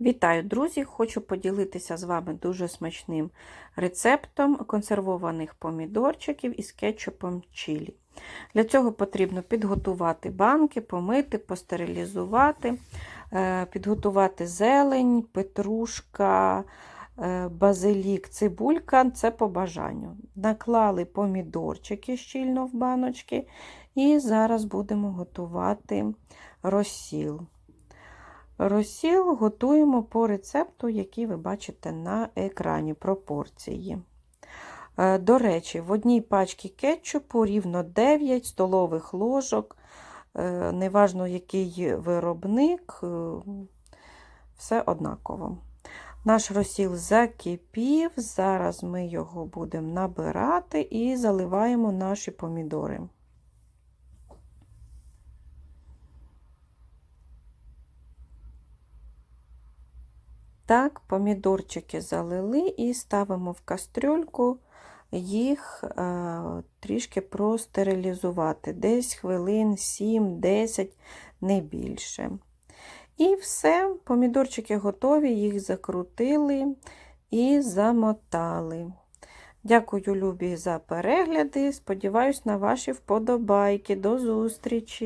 Вітаю, друзі! Хочу поділитися з вами дуже смачним рецептом консервованих помідорчиків із кетчупом чилі. Для цього потрібно підготувати банки, помити, постерилізувати, е, підготувати зелень, петрушка, е, базилік, цибулька це по бажанню. Наклали помідорчики щільно в баночки, і зараз будемо готувати розсіл. Розсіл готуємо по рецепту, який ви бачите на екрані пропорції. Е, До речі, в одній пачці кетчупу рівно 9 столових ложок, Е, неважно який виробник, е, все однаково. Наш розсіл закипів, зараз ми його будемо набирати і заливаємо наші помідори. Так, помідорчики залили і ставимо в кастрюльку їх е, трішки простерилізувати, десь хвилин 7-10, не більше. І все, помідорчики готові, їх закрутили і замотали. Дякую, любі, за перегляди. Сподіваюсь на ваші вподобайки. До зустрічі!